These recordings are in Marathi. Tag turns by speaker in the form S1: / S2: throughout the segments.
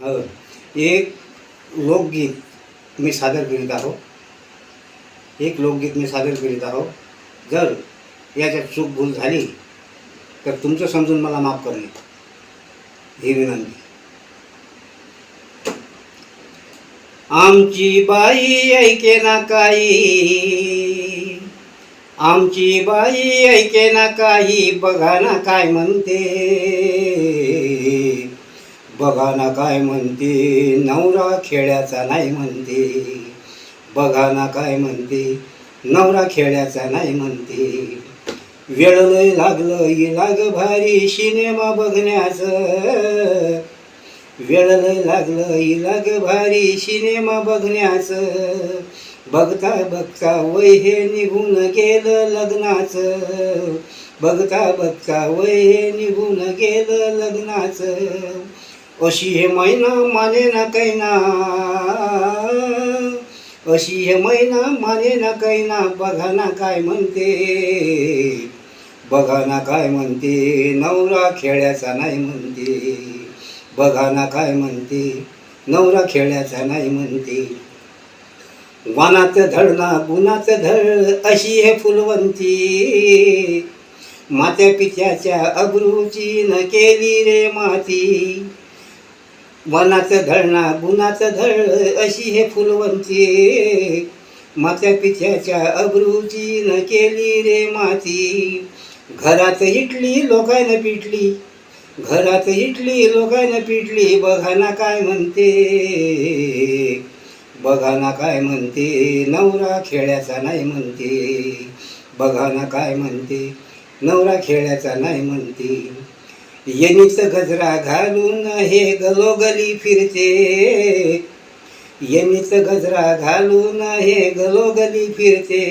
S1: हो. एक लोकगीत मी सादर करीत आहो. एक लोकगीत मी सादर करीत आहो. जर याच्यात चूक भूल झाली तर तुमचं समजून मला माफ करणे. ही विनंती. आमची बाई ऐके ना काही. आमची बाई ऐके ना काही. बघा ना काय म्हणते. बघा ना काय म्हणते. नवरा खेळ्याचा नाही म्हणते. बघा ना काय म्हणते. नवरा खेळ्याचा नाही म्हणते. वेळ लय लागलं लाग भारी सिनेमा बघण्याचं. वेळ लय लागलं लाग भारी सिनेमा बघण्याचं. बघता बघता वय हे निघून गेलं लग्नाचं. बघता बघता वय हे निघून गेलं लग्नाचं. अशी हे महिना माने ना कैना. अशी हे महिना माने ना कैना. बघा ना काय म्हणते. बघा ना काय म्हणते. नवरा खेळ्याचा नाही म्हणते. बघा ना काय म्हणते. नवरा खेळ्याचा नाही म्हणते. वानात धडना गुणात धड अशी हे फुलवंती. मात्या पित्याच्या अब्रूची न केली रे माती. वनाचं धळणा गुणाचं धळ अशी हे फुलवंती. मात्या पित्याच्या अब्रूची न केली रे माती. घरात इटली लोकायनं पिटली. घरात इटली लोकायनं पिटली. बघा ना काय म्हणते. बघा ना काय म्हणते. नवरा खेळ्याचा नाही म्हणते. बघा ना काय म्हणते. नवरा खेळ्याचा नाही म्हणते. येणीच गजरा घालून हे गलोगली फिरते. येणीच गजरा घालून हे गलोगली फिरते.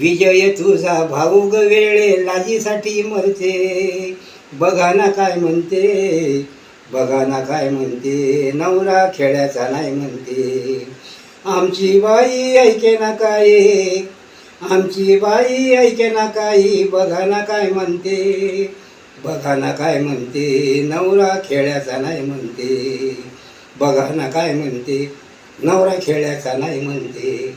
S1: विजय तुझा भाऊग वेळे लाजीसाठी मरते. बघा ना काय म्हणते बघा ना काय म्हणते नवरा खेळ्याचा नाही म्हणते. आमची बाई ऐके ना काय आमची बाई ऐके ना काही बघा ना काय म्हणते. बघा ना काय म्हणते? नवरा खेळ्याचा नाही म्हणते. बघा ना काय म्हणते? नवरा खेळ्याचा नाही म्हणते.